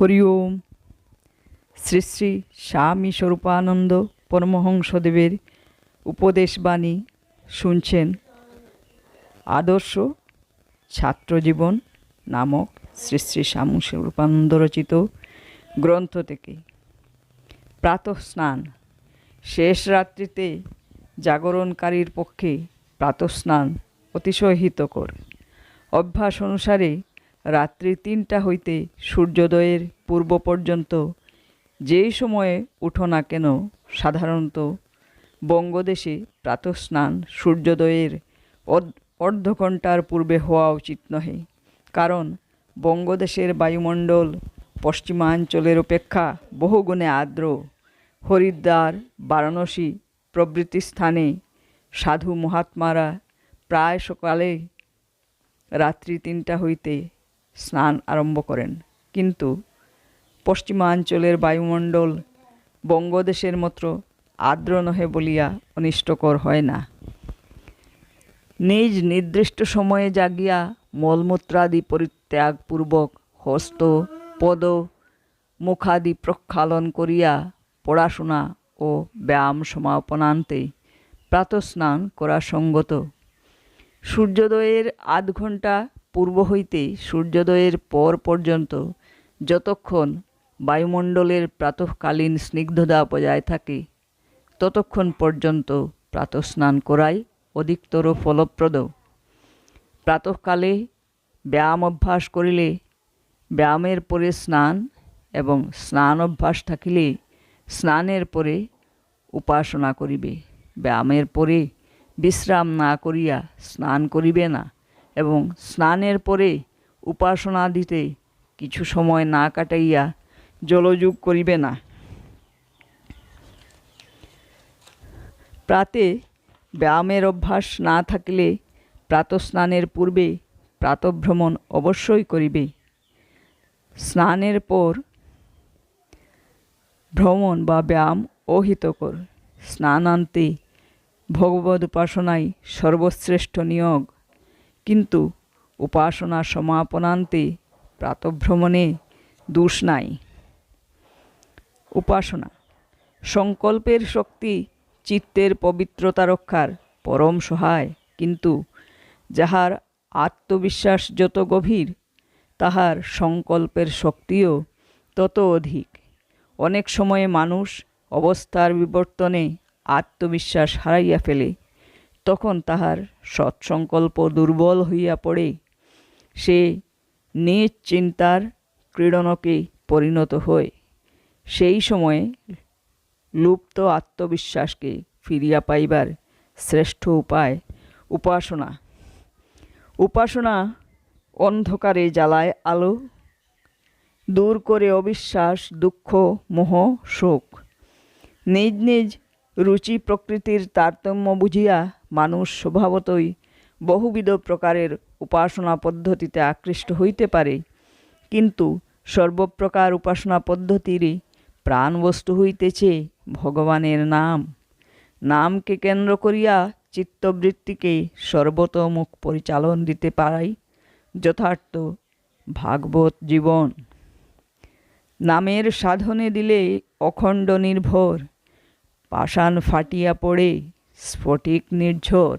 হরি ওম। শ্রী শ্রী স্বামী স্বরূপানন্দ পরমহংসদেবের উপদেশবাণী শুনছেন আদর্শ ছাত্রজীবন নামক শ্রী শ্রী স্বামী স্বরূপানন্দ রচিত গ্রন্থ থেকে। প্রাতঃ স্নান। শেষ রাত্রিতে জাগরণকারীর পক্ষে প্রাতঃ স্নান অতিশয় হিতকর। অভ্যাস অনুসারে রাত্রি তিনটা হইতে সূর্যোদয়ের পূর্ব পর্যন্ত যেই সময়ে উঠো না কেন, সাধারণত বঙ্গদেশে প্রাতঃস্নান সূর্যোদয়ের অর্ধ- ঘণ্টার পূর্বে হওয়া উচিত নহে। কারণ বঙ্গদেশের বায়ুমণ্ডল পশ্চিমাঞ্চলের অপেক্ষা বহুগুণে আর্দ্র। হরিদ্বার, বারাণসী প্রভৃতি স্থানে সাধু মহাত্মারা প্রায় সকালে রাত্রি তিনটা হইতে স্নান আরম্ভ করেন। কিন্তু পশ্চিমাঞ্চলের বায়ুমণ্ডল বঙ্গদেশের মতো আর্দ্র নহে বলিয়া অনিষ্টকর হয় না। নিজ নির্দিষ্ট সময়ে জাগিয়া মলমূত্রাদি পরিত্যাগপূর্বক হস্ত, পদ, মুখাদি প্রক্ষালন করিয়া পড়াশোনা ও ব্যায়াম সমাপনান্তে প্রাতঃস্নান করা সঙ্গত। সূর্যোদয়ের আধ ঘণ্টা পূর্ব হইতে সূর্যোদয়ের পর পর্যন্ত যতক্ষণ বায়ুমণ্ডলের প্রাতঃকালীন স্নিগ্ধতা বজায় থাকে, ততক্ষণ পর্যন্ত প্রাতঃস্নান করাই অধিকতর ফলপ্রদ। প্রাতঃকালে ব্যায়াম অভ্যাস করিলে ব্যায়ামের পরে স্নান এবং স্নান অভ্যাস থাকিলে স্নানের পরে উপাসনা করিবে। ব্যায়ামের পরে বিশ্রাম না করিয়া স্নান করিবে না। এবং স্নানের পরে উপাসনা দিতে কিছু সময় না কাটাইয়া জলযোগ করিবে না। প্রাতে ব্যায়ামের অভ্যাস না থাকিলে প্রাতঃস্নানের পূর্বে প্রাতভ্রমণ অবশ্যই করিবে। স্নানের পর ভ্রমণ বা ব্যায়াম অহিতকর। স্নানান্তে ভগবদ উপাসনাই সর্বশ্রেষ্ঠ নিয়োগ কিন্তু উপাসনা সমাপনান্তে প্রাতভ্রমণে দোষ নাই। উপাসনা, সংকল্পের শক্তি চিত্তের পবিত্রতা রক্ষার পরম সহায়, কিন্তু যাহার আত্মবিশ্বাস যত গভীর, তাহার সংকল্পের শক্তিও তত অধিক। অনেক সময়ে মানুষ অবস্থার বিবর্তনে আত্মবিশ্বাস হারাইয়া ফেলে। তখন তাহার সৎসংকল্প দুর্বল হইয়া পড়ে। সে নিজ চিন্তার ক্রীড়নকে পরিণত হয়। সেই সময়ে লুপ্ত আত্মবিশ্বাসকে ফিরিয়া পাইবার শ্রেষ্ঠ উপায় উপাসনা। উপাসনা অন্ধকারে জ্বালায় আলো, দূর করে অবিশ্বাস, দুঃখ, মোহ, শোক। নিজ নিজ রুচি প্রকৃতির তারতম্য বুঝিয়া মানুষ স্বভাবতই বহুবিধ প্রকারের উপাসনা পদ্ধতিতে আকৃষ্ট হইতে পারে। কিন্তু সর্বপ্রকার উপাসনা পদ্ধতিরই প্রাণবস্তু হইতেছে ভগবানের নাম। নামকে কেন্দ্র করিয়া চিত্তবৃত্তিকে সর্বতমুখ পরিচালন দিতে পারাই যথার্থ ভাগবত জীবন। নামের সাধনে দিলে অখণ্ড নির্ভর, পাষাণ ফাটিয়া পড়ে স্ফটিক নির্ঝর।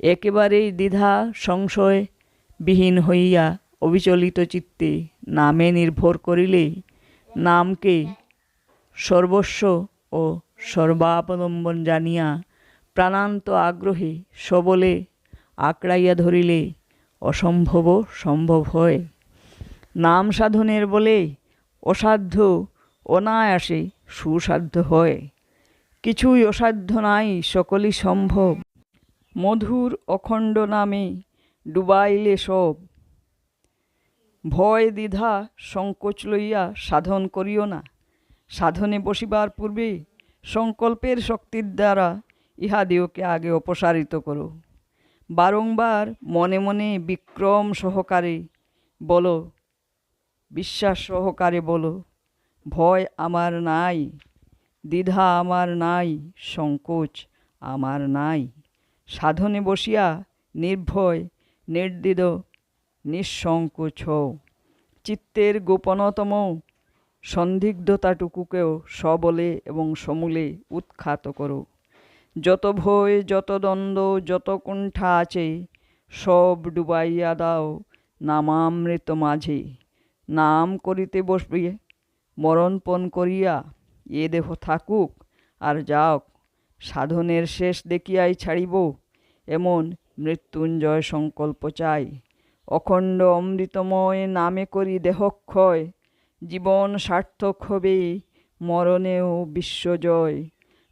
একেবারেই দ্বিধা, সংশয় বিহীন হইয়া অবিচলিত চিত্তে নামে নির্ভর করিলে নামকে সর্বস্ব ও সর্বাবলম্বন জানিয়া প্রাণান্ত আগ্রহে সবলে আঁকড়াইয়া ধরিলে অসম্ভব সম্ভব হয়। নাম সাধনের বলে অসাধ্য, অনায়াসে সুসাধ্য হয়। কিছুই অসাধ্য নাই, সকলই সম্ভব। মধুর অখণ্ড নামে ডুবাইলে সব। ভয় দ্বিধা, সংকোচ লইয়া সাধন করিও না। সাধনে বসিবার পূর্বে সংকল্পের শক্তির দ্বারা ইহাদিওকে আগে অপসারিত করো। বারংবার মনে মনে বিক্রম সহকারে বলো, বিশ্বাস সহকারে বলো, ভয় আমার নাই। দ্বিধা আমার নাই, সংকোচ আমার নাই। সাধনে বসিয়া নির্ভয় নির্দ্বিধ নিঃসংকোচ হও। চিত্তের গোপনতম সন্দিগ্ধতাটুকুকেও সবলে এবং সমূলে উৎখাত করো। যত ভয়, যত দ্বন্দ্ব, যত কুণ্ঠা আছে, সব ডুবাইয়া দাও নামামৃত মাঝে। নাম করিতে বসবে, মরণপণ করিয়া এ দেহ থাকুক, আর যাওক, সাধনের শেষ দেখিয়াই ছাড়িব। এমন মৃত্যুঞ্জয় সংকল্প চাই। অখণ্ড অমৃতময় নামে করি দেহক্ষয়। জীবন সার্থক হবে, মরণেও বিশ্বজয়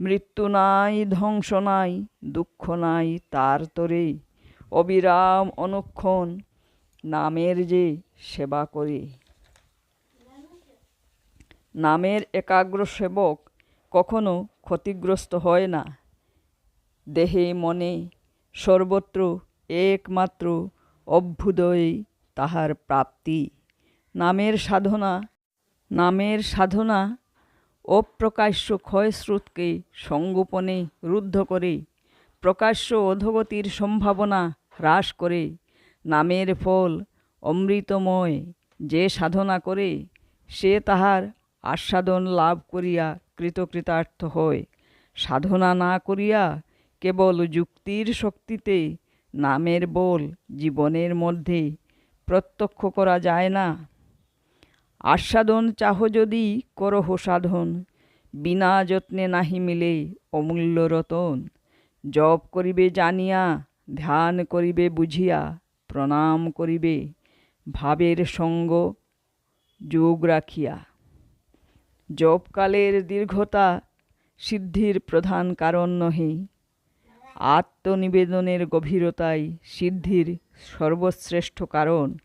মৃত্যু নাই, ধ্বংস নাই, দুঃখ নাই তার তরে। অবিরাম অনুক্ষণ, নামের যে সেবা করে। নামের একাগ্র সেবক কখনো ক্ষতিগ্রস্ত হয় না। দেহে মনে সর্বত্র একমাত্র অভ্যুদয় তাহার প্রাপ্তি। নামের সাধনা নামের সাধনা অপ্রকাশ্য ক্ষয়স্রোতকে সংগোপনে রুদ্ধ করে, প্রকাশ্য অধোগতির সম্ভাবনা হ্রাস করে। নামের ফল অমৃতময় যে সাধনা করে, সে তাহার আস্বাদন লাভ করিয়া কৃতকৃতার্থ হয় সাধনা না করিয়া কেবল যুক্তির শক্তিতে নামের বল জীবনের মধ্যে প্রত্যক্ষ করা যায় না। আস্বাদন চাহ যদি করহ সাধন, বিনা যত্নে নাহি মিলে অমূল্য রতন। জপ করিবে জানিয়া, ধ্যান করিবে বুঝিয়া, প্রণাম করিবে, ভাবের সঙ্গ যোগ রাখিয়া। জপকালের দীর্ঘতা সিদ্ধির প্রধান কারণ নহে। আত্মনিবেদনের গভীরতাই সিদ্ধির সর্বশ্রেষ্ঠ কারণ।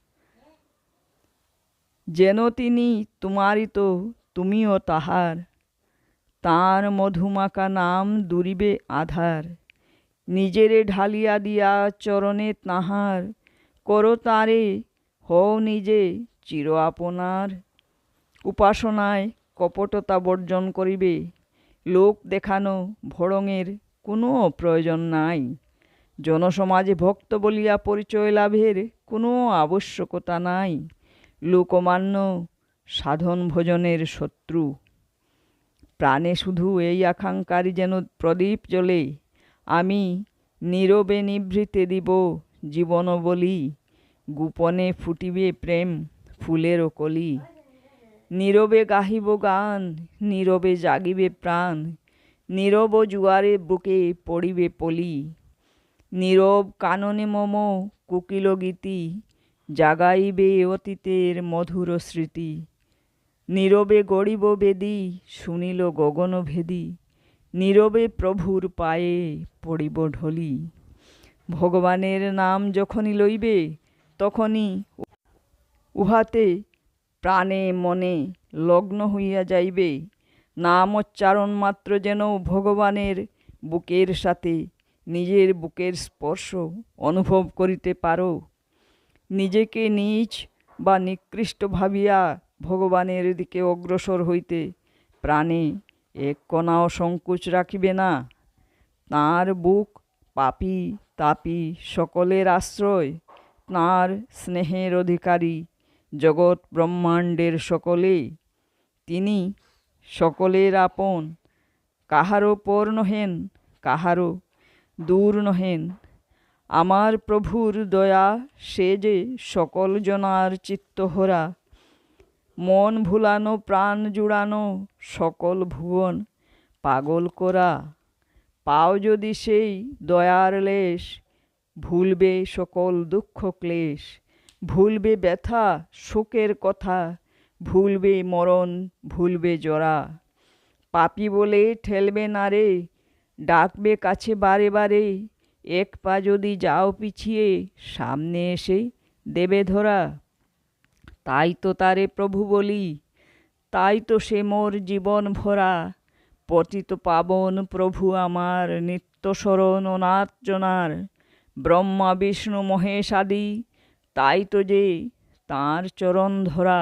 যেন তিনি তোমারই তো তুমিও তাহার। তাঁর মধুমাকা নাম দুরিবে আধার। নিজেরে ঢালিয়া দিয়া চরণে তাহার। করো তারে, হও নিজে চির আপনার। উপাসনায় কপটতা বর্জন করিবে। লোক দেখানো ভড়ঙের কোনো প্রয়োজন নাই। জনসমাজে ভক্ত বলিয়া পরিচয় লাভের কোনো আবশ্যকতা নাই। লোকমান্য সাধন ভোজনের শত্রু। প্রাণে শুধু এই আকাঙ্ক্ষারই যেন প্রদীপ জ্বলে। আমি নীরবে নিভৃতে দিব জীবন বলি। গোপনে ফুটিবে প্রেম ফুলের কলি। নীরবে গাহিব গান, নীরবে জাগিবে প্রাণ, নীরব জুয়ারে বুকে পড়িবে পলি, নীরব কাননে মম কুকিল গীতি, জাগাইবে অতীতের মধুর স্মৃতি, নীরবে গড়িব বেদি, শুনিল গগন ভেদি, নীরবে প্রভুর পায়ে পড়িব ঢলি, ভগবানের নাম যখনই লইবে তখনই উহাতে প্রাণে মনে লগ্ন হইয়া যাইবে। নাম উচ্চারণ মাত্র যেন ভগবানের বুকের সাথে নিজের বুকের স্পর্শ অনুভব করিতে পারো। নিজেকে নিজ বা নিকৃষ্ট ভাবিয়া ভগবানের দিকে অগ্রসর হইতে প্রাণে এক কণাও সংকোচ রাখিবে না। তাঁর বুক পাপি তাপি সকলের আশ্রয়, তাঁর স্নেহের অধিকারী জগৎ ব্রহ্মাণ্ডের সকলে তিনি সকলের আপন, কাহারও পর নহেন, কাহারও দূর নহেন। আমার প্রভুর দয়া সে যে সকল জনার চিত্তহরা। মন ভুলানো, প্রাণ জুড়ানো সকল ভুবন পাগল করা। পাও যদি সেই দয়ার লেশ, ভুলবে সকল দুঃখ ক্লেশ। ভুলবে ব্যথা, শোকের কথা, ভুলবে মরণ, ভুলবে জরা। পাপি বলে ঠেলবে না রে, ডাকবে কাছে বারে বারে, এক পা যদি যাও পিছিয়ে, সামনে এসে দেবে ধরা। তাই তো তারে প্রভু বলি, তাই তো সে মোর জীবন ভরা। পতিত পাবন প্রভু আমার নিত্য স্মরণ অনার্চনার ব্রহ্মা, বিষ্ণু, মহেশ আদি তাই তো যে তাঁর চরণ ধরা।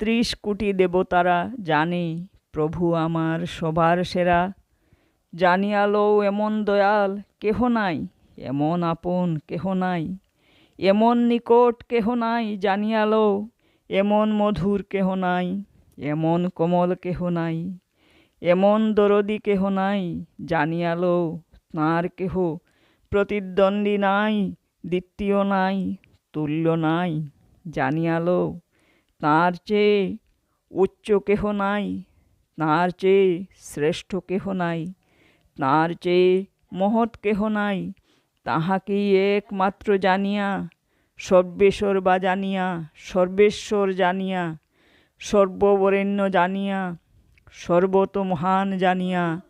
ত্রিশ কোটি দেবতারা জানে প্রভু আমার সবার সেরা। জানিয়ালো এমন দয়াল কেহ নাই, এমন আপন কেহ নাই, এমন নিকট কেহ নাই, জানিয়ালো এমন মধুর কেহ নাই, এমন কোমল কেহ নাই, এমন দরদি কেহ নাই, জানিয়ালো তাঁর কেহ প্রতিদ্বন্দ্বী নাই দ্বিতীয় নাই, তুল্য নাই, জানিয়ালো, তাঁর চেয়ে উচ্চ কেহ নাই, তাঁর চেয়ে শ্রেষ্ঠ কেহ নাই, তাঁর চেয়ে মহৎ কেহ নাই, তাহাকেই একমাত্র জানিয়া, সর্বেশ্বর বা জানিয়া, সর্বেশ্বর জানিয়া, সর্ববরেণ্য জানিয়া সর্বত মহান জানিয়া,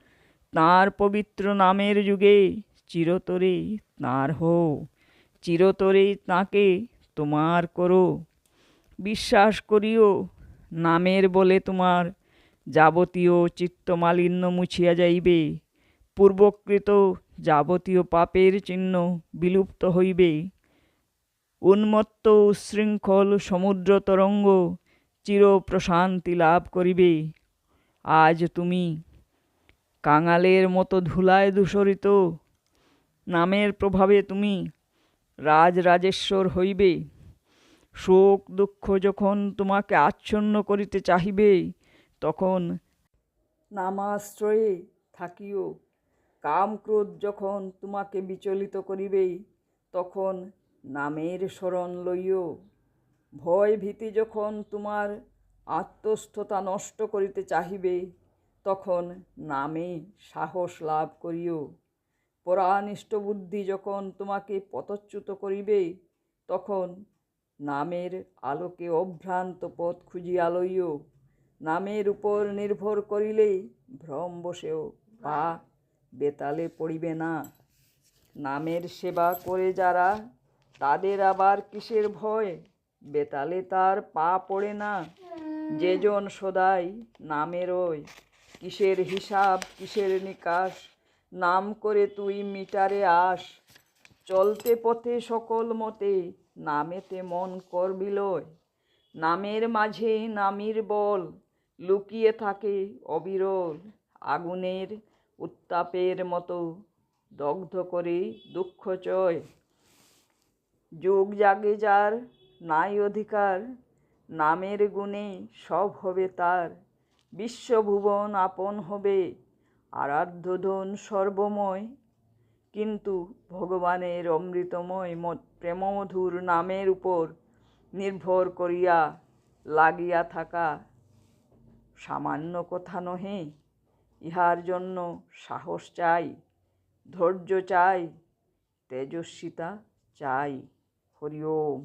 তাঁর পবিত্র নামের যুগে চিরতরে তাঁর হও। চিরতরে তাঁকে তোমার করো। বিশ্বাস করিও, নামের বলে তোমার যাবতীয় চিত্তমালিন্য মুছিয়া যাইবে। পূর্বকৃত যাবতীয় পাপের চিহ্ন বিলুপ্ত হইবে। উন্মত্ত উচ্ছৃঙ্খল সমুদ্র তরঙ্গ চির প্রশান্তি লাভ করিবে। আজ তুমি কাঙালের মতো ধুলায় দূষরিত নামের প্রভাবে তুমি রাজরাজেশ্বর হইবে। শোক দুঃখ যখন তোমাকে আচ্ছন্ন করিতে চাহিবে, তখন নামাশ্রয়ে থাকিও। কাম ক্রোধ যখন তোমাকে বিচলিত করিবে, তখন নামের শরণ লইও। ভয় ভীতি যখন তোমার আত্মস্থতা নষ্ট করিতে চাহিবে, তখন নামে সাহস লাভ করিও। পরানিষ্ট বুদ্ধি যখন তোমাকে পথচ্যুত করিবে, তখন নামের আলোকে অভ্রান্ত পথ খুঁজিয়া লইও। নামের উপর নির্ভর করিলে ভ্রম বসেও পা বেতালে পড়িবে না। নামের সেবা করে যারা, তাদের আবার কিসের ভয়? বেতালে তার পা পড়ে না। যেজন সদাই নামের ওই কিসের হিসাব, কিসের নিকাশ? নাম করে তুই মিটারে আস। চলতে পথে সকল মতে নামেতে মন কর বিলয়। নামের মাঝে নামির বল, লুকিয়ে থাকে অবিরল। আগুনের উত্তাপের মতো দগ্ধ করে দুঃখ চয়। যোগ জাগে যার নাই অধিকার, নামের গুণে সব হবে তার। বিশ্বভুবন আপন হবে আরাধ্য ধন সর্বময়। কিন্তু ভগবানের অমৃতময় প্রেমমধুর নামের উপর নির্ভর করিয়া লাগিয়া থাকা সামান্য কথা নহে, ইহার জন্য সাহস চাই, ধৈর্য চাই, তেজস্বিতা চাই। হরি ওম।